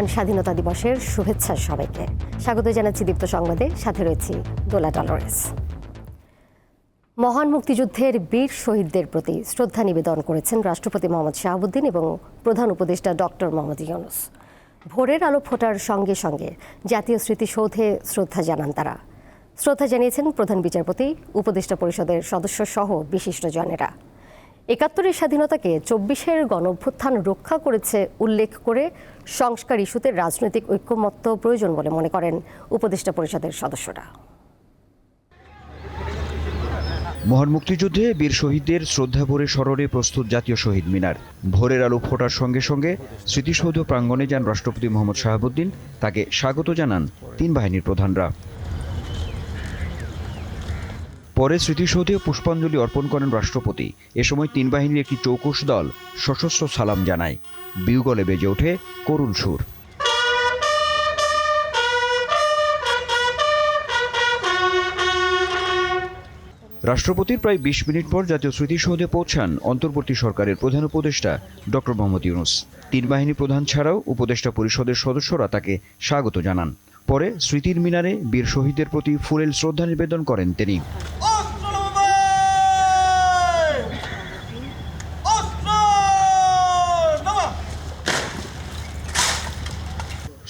মহান স্বাধীনতা দিবসের শুভেচ্ছা সবাইকে। স্বাগত জানাচ্ছি দীপ্ত সংবাদে, সাথে রয়েছি দোলা ডলরেস। মহান মুক্তিযুদ্ধের বীর শহীদদের প্রতি শ্রদ্ধা নিবেদন করেছেন রাষ্ট্রপতি মোহাম্মদ শাহাবুদ্দিন এবং প্রধান উপদেষ্টা ডক্টর মোহাম্মদ ইউনুস। ভোরের আলো ফোটার সঙ্গে সঙ্গে জাতীয় স্মৃতিসৌধে শ্রদ্ধা জানান তারা। শ্রদ্ধা জানিয়েছেন প্রধান বিচারপতি, উপদেষ্টা পরিষদের সদস্য সহ বিশিষ্টজনেরা একাত্তরের স্বাধীনতাকে চব্বিশের গণঅভ্যুত্থান রক্ষা করেছে উল্লেখ করে সংস্কার ইস্যুতে রাজনৈতিক ঐক্যমত্য প্রয়োজন বলে মনে করেন উপদেষ্টা পরিষদের সদস্যরা। মহান মুক্তিযুদ্ধে বীর শহীদদের শ্রদ্ধাভরে স্মরণে প্রস্তুত জাতীয় শহীদ মিনার। ভোরের আলো ফোটার সঙ্গে সঙ্গে স্মৃতিসৌধ প্রাঙ্গণে যান রাষ্ট্রপতি মোহাম্মদ শাহাবুদ্দিন। তাকে স্বাগত জানান তিন বাহিনীর প্রধানরা। পরে স্মৃতিসৌধে পুষ্পাঞ্জলি অর্পণ করেন রাষ্ট্রপতি। এ সময় তিন বাহিনীর একটি চৌকস দল সশস্ত্র সালাম জানায়। বিউগলে বেজে ওঠে করুণ সুর। রাষ্ট্রপতির প্রায় বিশ মিনিট পর জাতীয় স্মৃতিসৌধে পৌঁছান অন্তর্বর্তী সরকারের প্রধান উপদেষ্টা ডক্টর মোহাম্মদ ইউনুস। তিন বাহিনী প্রধান ছাড়াও উপদেষ্টা পরিষদের সদস্যরা তাকে স্বাগত জানান। পরে স্মৃতির মিনারে বীর শহীদদের প্রতি ফুলেল শ্রদ্ধা নিবেদন করেন তিনি।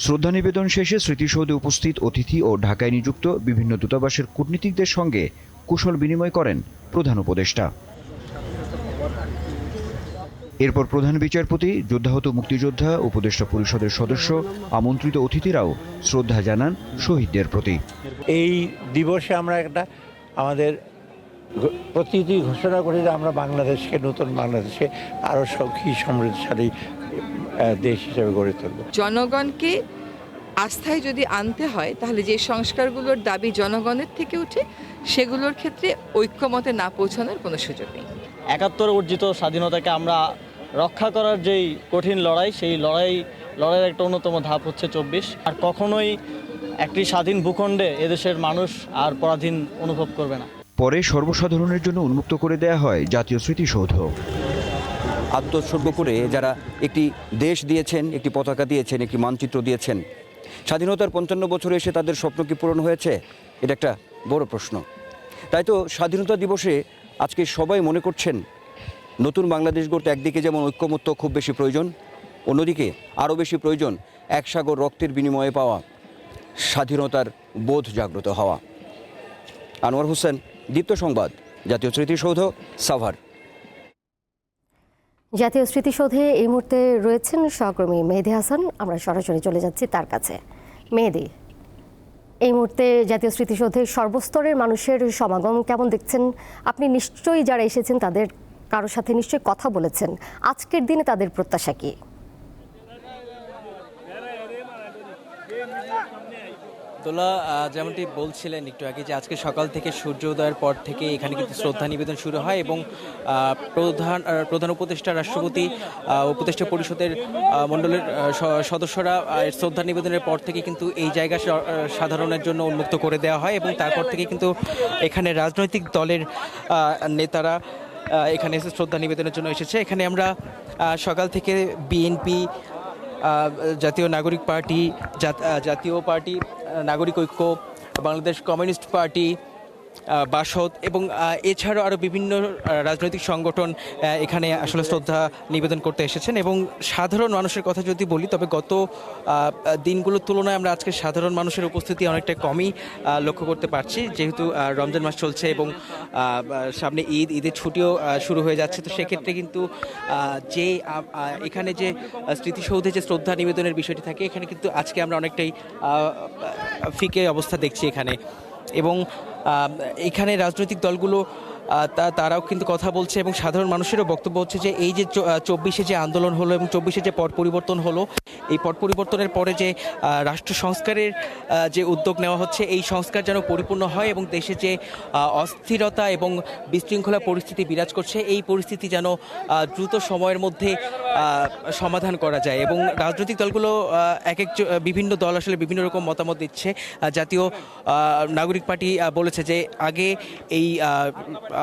শ্রদ্ধা নিবেদন শেষে স্মৃতিসৌধে উপস্থিত অতিথি ও ঢাকায় নিযুক্ত বিভিন্ন দূতাবাসের কূটনীতিকদের সঙ্গে কুশল বিনিময় করেন প্রধান উপদেষ্টা। এরপর প্রধান বিচারপতি, যোদ্ধাহত মুক্তিযোদ্ধা, উপদেষ্টা পরিষদের সদস্য, আমন্ত্রিত অতিথিরাও শ্রদ্ধা জানান শহীদদের প্রতি। এই দিবসে আমরা একটা আমাদের প্রতিটি ঘোষণা করি যে আমরা বাংলাদেশকে, নতুন বাংলাদেশে আরও সখী, সমৃদ্ধশালী দেশ হিসেবে গড়ে তুলব। জনগণকে আস্থায় যদি আনতে হয় তাহলে যে সংস্কারগুলোর দাবি জনগণের থেকে উঠে সেগুলোর ক্ষেত্রে ঐক্যমতে না পৌঁছানোর কোনো সুযোগ নেই। একাত্তর অর্জিত স্বাধীনতাকে আমরা রক্ষা করার যেই কঠিন লড়াই সেই লড়াই লড়াইয়ের একটা অন্যতম ধাপ হচ্ছে চব্বিশ। আর কখনোই একটি স্বাধীন ভূখণ্ডে এদেশের মানুষ আর পরাধীন অনুভব করবে না। পরে সর্বসাধারণের জন্য উন্মুক্ত করে দেয়া হয় জাতীয় স্মৃতিসৌধ। আত্মোৎসর্গ করে যারা একটি দেশ দিয়েছেন, একটি পতাকা দিয়েছেন, একটি মানচিত্র দিয়েছেন। স্বাধীনতার পঞ্চান্ন বছরে এসে তাদের স্বপ্ন কি পূরণ হয়েছে? এটা একটা বড় প্রশ্ন। তাই তো স্বাধীনতা দিবসে আজকে সবাই মনে করছেন, নতুন বাংলাদেশ গড়তে একদিকে যেমন ঐক্যমত্য খুব বেশি প্রয়োজন, অন্যদিকে আরও বেশি প্রয়োজন এক সাগর রক্তের বিনিময়ে পাওয়া, স্বাধীনতার বোধ জাগ্রত হওয়া। আনোয়ার হোসেন, দীপ্ত সংবাদ, জাতীয় স্মৃতিসৌধ, সাভার। জাতীয় স্মৃতিসৌধে এই মুহূর্তে রয়েছেন সহকর্মী মেহেদি হাসান। আমরা সরাসরি চলে যাচ্ছি তার কাছে। মেহেদি, এই মুহূর্তে জাতীয় স্মৃতিসৌধে সর্বস্তরের মানুষের সমাগম কেমন দেখছেন? আপনি নিশ্চয়ই যারা এসেছেন, তাদের কারোর সাথে নিশ্চয়ই কথা বলেছেন। আজকের দিনে তাদের প্রত্যাশা কি? দোলা আহ, যেমনটি বলছিলেন একটু আগে যে আজকে সকাল থেকে সূর্য উদয়ের পর থেকে এখানে কিন্তু শ্রদ্ধা নিবেদন শুরু হয় এবং প্রধান প্রধান উপদেষ্টা রাষ্ট্রপতি উপদেষ্টা পরিষদের মণ্ডলের সদস্যরা শ্রদ্ধা নিবেদনের পর থেকে কিন্তু এই জায়গা সাধারণের জন্য উন্মুক্ত করে দেওয়া হয় এবং তারপর থেকে কিন্তু এখানে রাজনৈতিক দলের নেতারা এখানে এসে শ্রদ্ধা নিবেদনের জন্য এসেছে। এখানে আমরা সকাল থেকে বিএনপি জাতীয় নাগরিক পার্টি জাত- জাতীয় পার্টি নাগরিক ঐক্য বাংলাদেশ কমিউনিস্ট পার্টি বাসদ এবং এছাড়াও আরও বিভিন্ন রাজনৈতিক সংগঠন এখানে আসলে শ্রদ্ধা নিবেদন করতে এসেছেন এবং সাধারণ মানুষের কথা যদি বলি, তবে গত দিনগুলোর তুলনায় আমরা আজকে সাধারণ মানুষের উপস্থিতি অনেকটা কমই লক্ষ্য করতে পারছি। যেহেতু রমজান মাস চলছে এবং সামনে ঈদ, ঈদের ছুটিও শুরু হয়ে যাচ্ছে, তো সেক্ষেত্রে কিন্তু যে এখানে যে স্মৃতিসৌধে যে শ্রদ্ধা নিবেদনের বিষয়টি থাকে, এখানে কিন্তু আজকে আমরা অনেকটাই ফিকে অবস্থা দেখছি এখানে। এবং এখানে রাজনৈতিক দলগুলো তা- তারাও কিন্তু কথা বলছে এবং সাধারণ মানুষেরও বক্তব্য হচ্ছে যে এই যে চব্বিশে যে আন্দোলন হলো এবং চব্বিশে যে পট পরিবর্তন হলো, এই পট পরিবর্তনের পরে যে রাষ্ট্র সংস্কারের যে উদ্যোগ নেওয়া হচ্ছে, এই সংস্কার যেন পরিপূর্ণ হয় এবং দেশে যে অস্থিরতা এবং বিশৃঙ্খলা পরিস্থিতি বিরাজ করছে, এই পরিস্থিতি যেন দ্রুত সময়ের মধ্যে সমাধান করা যায় এবং রাজনৈতিক দলগুলো এক এক বিভিন্ন দল আসলে বিভিন্ন রকম মতামত দিচ্ছে। জাতীয় নাগরিক পার্টি বলেছে যে আগে এই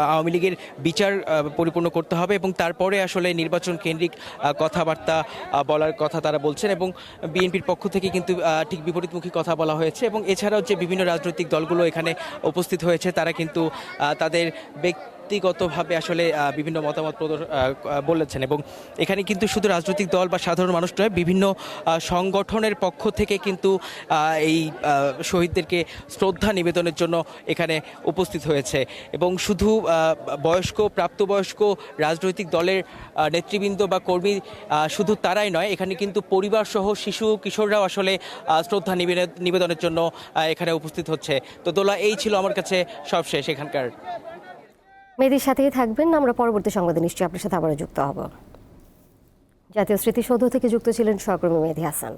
আওয়ামী লীগের বিচার পরিপূর্ণ করতে হবে এবং তারপরে আসলে নির্বাচন কেন্দ্রিক কথাবার্তা বলার কথা তারা বলছেন এবং বিএনপির পক্ষ থেকে কিন্তু ঠিক বিপরীতমুখী কথা বলা হয়েছে এবং এছাড়াও যে বিভিন্ন রাজনৈতিক দলগুলো এখানে উপস্থিত হয়েছে তারা কিন্তু তাদের তাদের ব্যক্তিগতভাবে আসলে বিভিন্ন মতামত বলেছেন এবং এখানে কিন্তু শুধু রাজনৈতিক দল বা সাধারণ মানুষ নয়, বিভিন্ন সংগঠনের পক্ষ থেকে কিন্তু এই শহীদদেরকে শ্রদ্ধা নিবেদনের জন্য এখানে উপস্থিত হয়েছে এবং শুধু বয়স্ক, প্রাপ্তবয়স্ক রাজনৈতিক দলের নেতৃবৃন্দ বা কর্মী শুধু তারাই নয়, এখানে কিন্তু পরিবার সহ শিশু, কিশোররাও আসলে শ্রদ্ধা নিবেদন- নিবেদনের জন্য এখানে উপস্থিত হচ্ছে। তো দোলা, এই ছিল আমার কাছে সবশেষ এখানকার মেয়েদের সাথেই থাকবেন আমরা পরবর্তী সংবাদে নিশ্চয়ই আপনার সাথে আবারও যুক্ত হব। জাতীয় স্মৃতিসৌধ থেকে যুক্ত ছিলেন সহকর্মী মেহেদি হাসান।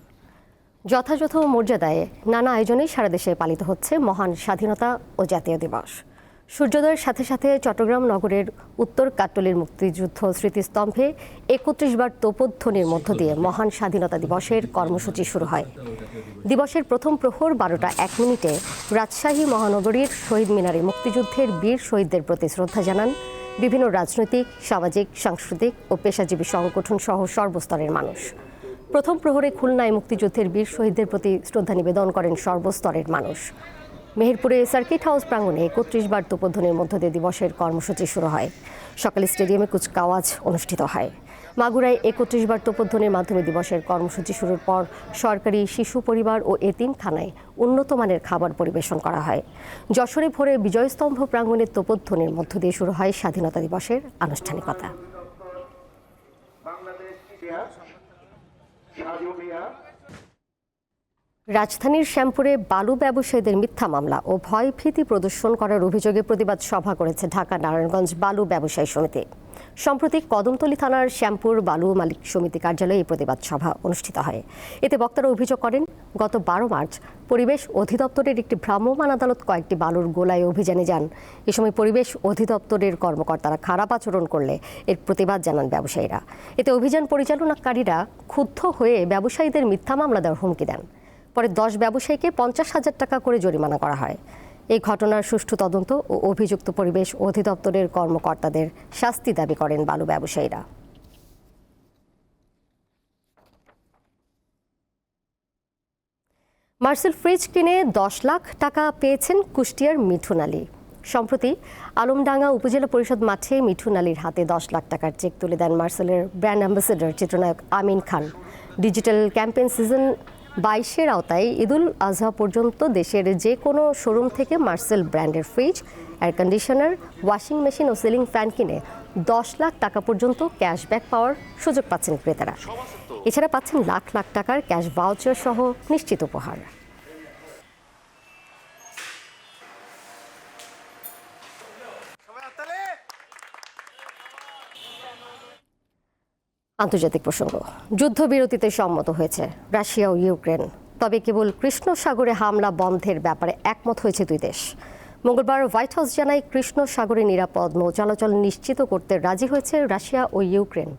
যথাযথ মর্যাদায় নানা আয়োজনে সারা দেশে পালিত হচ্ছে মহান স্বাধীনতা ও জাতীয় দিবস। সূর্যোদয়ের সাথে সাথে চট্টগ্রাম নগরের উত্তর কাট্টলির মুক্তিযুদ্ধ স্মৃতিস্তম্ভে একত্রিশ বার তোপধ্বনির মধ্য দিয়ে মহান স্বাধীনতা দিবসের কর্মসূচি শুরু হয়। দিবসের প্রথম প্রহর বারোটা এক মিনিটে রাজশাহী মহানগরীর শহীদ মিনারে মুক্তিযুদ্ধের বীর শহীদদের প্রতি শ্রদ্ধা জানান বিভিন্ন রাজনৈতিক সামাজিক সাংস্কৃতিক ও পেশাজীবী সংগঠন সহ সর্বস্তরের মানুষ। প্রথম প্রহরে খুলনায় মুক্তিযুদ্ধের বীর শহীদদের প্রতি শ্রদ্ধা নিবেদন করেন সর্বস্তরের মানুষ। মেহেরপুরে সার্কিট হাউস প্রাঙ্গণে একত্রিশ বার তোপধ্বনির মধ্য দিয়ে দিবসের কর্মসূচি শুরু হয়। সকালে স্টেডিয়ামে কুচকাওয়াজ অনুষ্ঠিত হয়। মাগুরায় একত্রিশ বার তোপধ্বনির মাধ্যমে দিবসের কর্মসূচি শুরুর পর সরকারি শিশু পরিবার ও এতিমখানায় উন্নত মানের খাবার পরিবেশন করা হয়। যশোরে ভোরে বিজয়স্তম্ভ প্রাঙ্গণের তোপধ্বনির মধ্য দিয়ে শুরু হয় স্বাধীনতা দিবসের আনুষ্ঠানিকতা। রাজধানীর শ্যামপুরে বালু ব্যবসায়ীদের মিথ্যা মামলা ও ভয়ভীতি প্রদর্শন করার অভিযোগে প্রতিবাদ সভা করেছে ঢাকা নারায়ণগঞ্জ বালু ব্যবসায়ী সমিতি। সম্প্রতি কদমতলী থানার শ্যামপুর বালু মালিক সমিতি কার্যালয়ে এই প্রতিবাদ সভা অনুষ্ঠিত হয়। এতে বক্তারা অভিযোগ করেন, গত বারো মার্চ পরিবেশ অধিদপ্তরের একটি ভ্রাম্যমাণ আদালত কয়েকটি বালুর গোলায় অভিযানে যান। এ সময় পরিবেশ অধিদপ্তরের কর্মকর্তারা খারাপ আচরণ করলে এর প্রতিবাদ জানান ব্যবসায়ীরা। এতে অভিযান পরিচালনাকারীরা ক্ষুব্ধ হয়ে ব্যবসায়ীদের মিথ্যা মামলা দেওয়ার হুমকি দেন। পরে দশ ব্যবসায়ীকে পঞ্চাশ হাজার টাকা করে জরিমানা করা হয়। এই ঘটনার সুষ্ঠু তদন্ত ও অভিযুক্ত পরিবেশ অধিদপ্তরের কর্মকর্তাদের শাস্তি দাবি করেন বালু ব্যবসায়ীরা। মার্সেল ফ্রিজ কিনে দশ লাখ টাকা পেয়েছেন কুষ্টিয়ার মিঠুন আলী। সম্প্রতি আলমডাঙ্গা উপজেলা পরিষদ মাঠে মিঠুন আলীর হাতে দশ লাখ টাকার চেক তুলে দেন মার্সেলের ব্র্যান্ড অ্যাম্বাসেডর, চিত্রনায়ক Amin Khan. Digital campaign season বাইশের আওতায় ঈদুল আজহা পর্যন্ত দেশের যে কোনো শোরুম থেকে মার্সেল ব্র্যান্ডের fridge air conditioner washing machine ও সিলিং ফ্যান কিনে দশ লাখ টাকা পর্যন্ত ক্যাশব্যাক পাওয়ার সুযোগ পাচ্ছেন ক্রেতারা। এছাড়া পাচ্ছেন লাখ লাখ টাকার ক্যাশ ভাউচার সহ নিশ্চিত উপহার। আন্তর্জাতিক প্রসঙ্গ। যুদ্ধবিরতিতে সম্মত হয়েছে রাশিয়া ও ইউক্রেন। তবে কেবল কৃষ্ণ সাগরে হামলা বন্ধের ব্যাপারে একমত হয়েছে দুই দেশ। মঙ্গলবার হোয়াইট হাউস জানায় কৃষ্ণ সাগরে নিরাপদ নৌ চলাচল নিশ্চিত করতে রাজি হয়েছে রাশিয়া ও ইউক্রেন।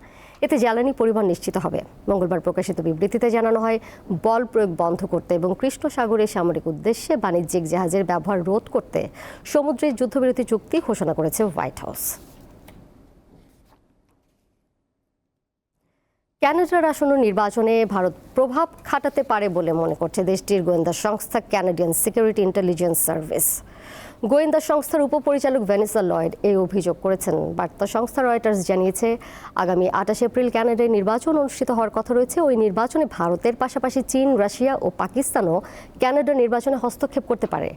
এতে জ্বালানি পরিবহন নিশ্চিত হবে। মঙ্গলবার প্রকাশিত বিবৃতিতে জানানো হয়, বল প্রয়োগ বন্ধ করতে এবং কৃষ্ণ সাগরে সামরিক উদ্দেশ্যে বাণিজ্যিক জাহাজের ব্যবহার রোধ করতে সমুদ্রে যুদ্ধবিরতি চুক্তি ঘোষণা করেছে হোয়াইট হাউস। ক্যানাডার আসন্ন নির্বাচনে ভারত প্রভাব খাটাতে পারে বলে মনে করছে দেশটির গোয়েন্দা সংস্থা ক্যানাডিয়ান সিকিউরিটি ইন্টেলিজেন্স সার্ভিস গোয়েন্দা সংস্থার উপপরিচালক ভ্যানিসা লয়েড এই অভিযোগ করেছেন। বার্তা সংস্থা রয়টার্স জানিয়েছে, আগামী আঠাশ এপ্রিল ক্যানাডায় নির্বাচন অনুষ্ঠিত হওয়ার কথা রয়েছে। ওই নির্বাচনে ভারতের পাশাপাশি চীন, রাশিয়া ও পাকিস্তানও ক্যানাডার নির্বাচনে হস্তক্ষেপ করতে পারে।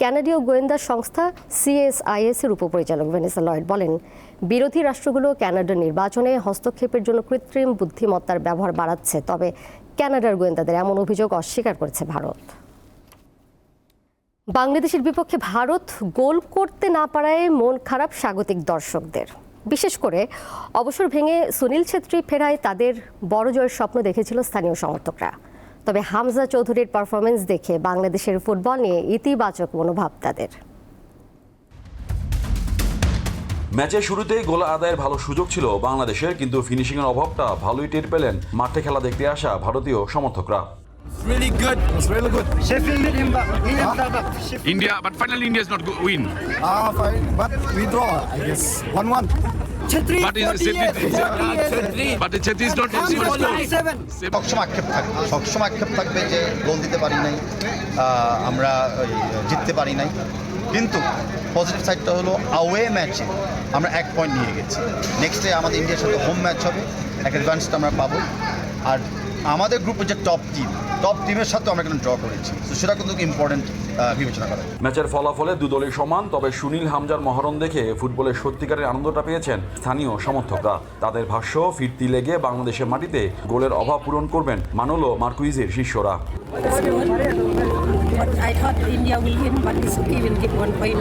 ক্যানাডীয় গোয়েন্দা সংস্থা সিএসআইএস এর উপপরিচালক ভেনেসা লয়েড বলেন, বিরোধী রাষ্ট্রগুলো ক্যানাডার নির্বাচনে হস্তক্ষেপের জন্য কৃত্রিম বুদ্ধিমত্তার ব্যবহার বাড়াচ্ছে, তবে ক্যানাডার গোয়েন্দাদের এমন অভিযোগ অস্বীকার করেছে ভারত। বাংলাদেশের বিপক্ষে ভারত গোল করতে না পারায় মন খারাপ স্বাগতিক দর্শকদের। বিশেষ করে অবসর ভেঙে সুনীল ছেত্রী ফেরায় তাদের বড় জয়ের স্বপ্ন দেখেছিল স্থানীয় সমর্থকরা। তবে হামজা চৌধুরীর পারফরমেন্স দেখে বাংলাদেশের ফুটবল নিয়ে ইতিবাচক মনোভাব তাদের। ম্যাচের শুরুতেই গোল আদায়ের ভালো সুযোগ ছিল বাংলাদেশের, কিন্তু ফিনিশিংয়ের অভাবটা ভালোই টের পেলেন মাঠে খেলা দেখতে আসা ভারতীয় সমর্থকরা। Really good. It was really good. India, but finally India is not go- win. Ah, fine. But we draw, I guess. 1 1. But is but the Chetri is not possible to score. সবসময় আক্ষেপ থাকবে সবসময় আক্ষেপ থাকবে যে গোল দিতে পারি নাই আমরা ওই, জিততে পারি নাই কিন্তু পজিটিভ সাইডটা হলো আওয়ে ম্যাচে আমরা এক পয়েন্ট নিয়ে গেছি নেক্সট ডে আমাদের ইন্ডিয়ার সাথে হোম ম্যাচ হবে এক অ্যাডভান্সটা আমরা পাবো আর আমাদের গ্রুপের যে টপ টিম টপ টিমের সাথে আমরা কিন্তু ড্র করেছি। তো সেটা কিন্তু ইম্পর্টেন্ট বিবেচনা করা ম্যাচের ফলাফলে দুদলই সমান তবে সুনীল হামজার মহরণ দেখে ফুটবলের সত্যিকারের আনন্দটা পেয়েছেন স্থানীয় সমর্থকরা। তাদের ভাষ্য ফিরতি লেগে বাংলাদেশের মাটিতে গোলের অভাব পূরণ করবেন মানলো মার্কুইজের শিষ্যরা। But I thought India will win, but it's okay, we'll get one point.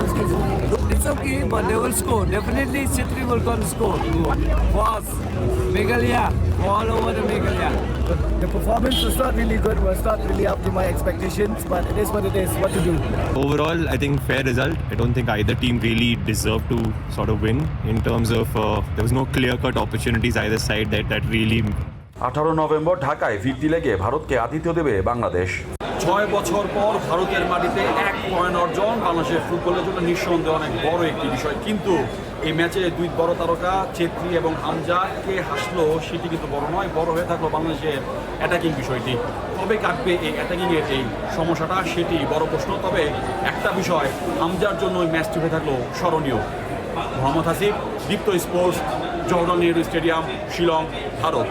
It's okay, but they will score. Definitely, Chitri will come score. For us, Meghalaya, all over the Meghalaya. The performance was not really good, was not really up to my expectations, but it is what it is, what to do. Overall, I think fair result. I don't think either team really deserved to sort of win in terms of uh, there was no clear-cut opportunities either side that that really আঠারো November ঢাকায় ফিরতি লেগে ভারতকে আতিথ্য দেবে বাংলাদেশ ছয় বছর পর ভারতের মাটিতে এক পয়েন্ট অর্জন। বাংলাদেশের ফুটবলের জন্য নিঃসন্দেহে অনেক বড় একটি বিষয়। কিন্তু এই ম্যাচে দুই বড় তারকা ছেত্রী এবং হামজা, কে হাসলো সেটি কিন্তু বড় নয়, বড় হয়ে থাকল বাংলাদেশের অ্যাটাকিং বিষয়টি। কবে কাটবে এই অ্যাটাকিংয়ের এই সমস্যাটা সেটি বড় প্রশ্ন। তবে একটা বিষয়, হামজার জন্য এই ম্যাচটি হয়ে থাকল স্মরণীয়। Mohammad Hasib, Deepto sports Jawaharlal Nehru stadium, Shillong, Bharat.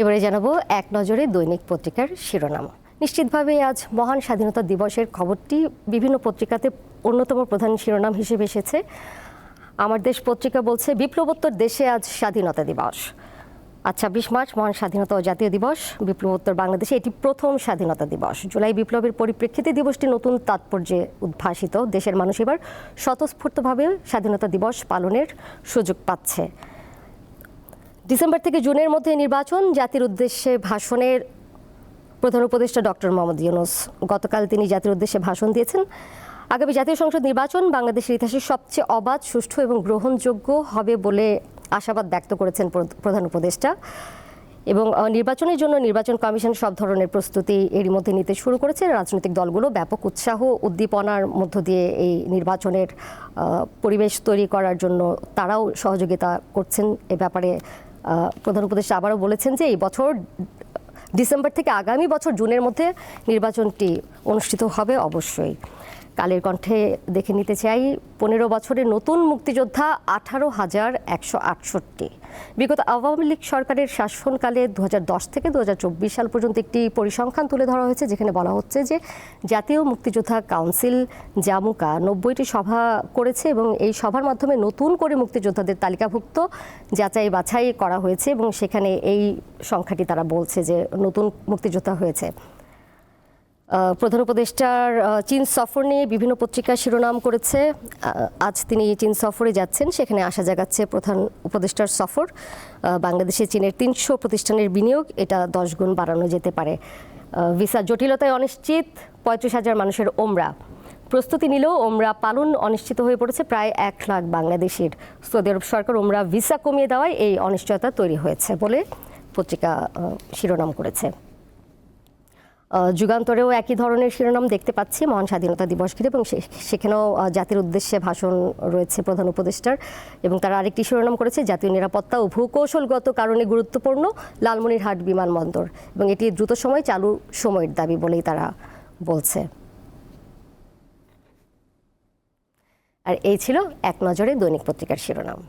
এবারে জানাব এক নজরে দৈনিক পত্রিকার শিরোনাম। নিশ্চিতভাবে আজ মহান স্বাধীনতা দিবসের খবরটি বিভিন্ন পত্রিকাতে অন্যতম প্রধান শিরোনাম হিসেবে এসেছে। আমার দেশ পত্রিকা বলছে, বিপ্লবোত্তর দেশে আজ স্বাধীনতা দিবস। আজ ছাব্বিশ মার্চ, মহান স্বাধীনতা ও জাতীয় দিবস। বিপ্লবোত্তর বাংলাদেশে এটি প্রথম স্বাধীনতা দিবস। জুলাই বিপ্লবের পরিপ্রেক্ষিতে দিবসটি নতুন তাৎপর্যে উদ্ভাসিত। দেশের মানুষ এবার স্বতঃস্ফূর্তভাবে স্বাধীনতা দিবস পালনের সুযোগ পাচ্ছে। ডিসেম্বর থেকে জুনের মধ্যে নির্বাচন, জাতির উদ্দেশ্যে ভাষণের প্রধান উপদেষ্টা ডক্টর মোহাম্মদ ইউনুস। গতকাল তিনি জাতির উদ্দেশ্যে ভাষণ দিয়েছেন। আগামী জাতীয় সংসদ নির্বাচন বাংলাদেশের ইতিহাসে সবচেয়ে অবাধ, সুষ্ঠু এবং গ্রহণযোগ্য হবে বলে আশাবাদ ব্যক্ত করেছেন প্র- প্রধান উপদেষ্টা। এবং নির্বাচনের জন্য নির্বাচন কমিশন সব ধরনের প্রস্তুতি এরই মধ্যে নিতে শুরু করেছে। রাজনৈতিক দলগুলো ব্যাপক উৎসাহ, উদ্দীপনার মধ্য দিয়ে এই নির্বাচনের পরিবেশ তৈরি করার জন্য তারাও সহযোগিতা করছেন এ ব্যাপারে। প্রধান উপদেষ্টা আবারও বলেছেন যে এই বছর ডিসেম্বর থেকে আগামী বছর জুনের মধ্যে নির্বাচনটি অনুষ্ঠিত হবে অবশ্যই। কালের কণ্ঠে দেখে নিতে চাই পনেরো বছরের নতুন মুক্তিযোদ্ধা আঠারো হাজার একশো আটষট্টি। বিগত আওয়ামী লীগ সরকারের শাসনকালে দু দশ থেকে দু হাজার চব্বিশ সাল পর্যন্ত একটি পরিসংখ্যান তুলে ধরা হয়েছে, যেখানে বলা হচ্ছে যে জাতীয় মুক্তিযোদ্ধা কাউন্সিল জামুকা নব্বইটি সভা করেছে এবং এই সভার মাধ্যমে নতুন করে মুক্তিযোদ্ধাদের তালিকাভুক্ত যাচাই বাছাই করা হয়েছে এবং সেখানে এই সংখ্যাটি তারা বলছে যে নতুন মুক্তিযোদ্ধা হয়েছে। প্রধান উপদেষ্টার চীন সফর নিয়ে বিভিন্ন পত্রিকা শিরোনাম করেছে। আজ তিনি চীন সফরে যাচ্ছেন, সেখানে আশা জাগাচ্ছে প্রধান উপদেষ্টার সফর। বাংলাদেশে চীনের তিনশো প্রতিষ্ঠানের বিনিয়োগ, এটা দশ গুণ বাড়ানো যেতে পারে। ভিসা জটিলতায় অনিশ্চিত, পঁয়ত্রিশ হাজার মানুষের ওমরা। প্রস্তুতি নিলেও ওমরা পালন অনিশ্চিত হয়ে পড়েছে, প্রায় এক লাখ বাংলাদেশের। সৌদি আরব সরকার ওমরা ভিসা কমিয়ে দেওয়ায় এই অনিশ্চয়তা তৈরি হয়েছে বলে পত্রিকা শিরোনাম করেছে। যুগান্তরেও একই ধরনের শিরোনাম দেখতে পাচ্ছি। মহান স্বাধীনতা দিবস ঘিরে এবং সেখানেও জাতির উদ্দেশ্যে ভাষণ রয়েছে প্রধান উপদেষ্টার এবং তারা আরেকটি শিরোনাম করেছে, জাতীয় নিরাপত্তা ও ভূকৌশলগত কারণে গুরুত্বপূর্ণ লালমনিরহাট বিমানবন্দর এবং এটি দ্রুত সময় চালু সময়ের দাবি বলেই তারা বলছে। আর এই ছিল এক নজরে দৈনিক পত্রিকার শিরোনাম।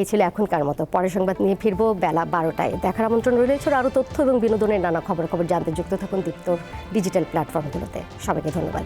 এই ছিল এখনকার মতো। পরের সংবাদ নিয়ে ফিরবো বেলা বারোটায়। দেখার আমন্ত্রণ রয়েছে আরও তথ্য এবং বিনোদনের নানা খবর খবর জানতে যুক্ত থাকুন দীপ্ত ডিজিটাল প্ল্যাটফর্মগুলোতে। সবাইকে ধন্যবাদ।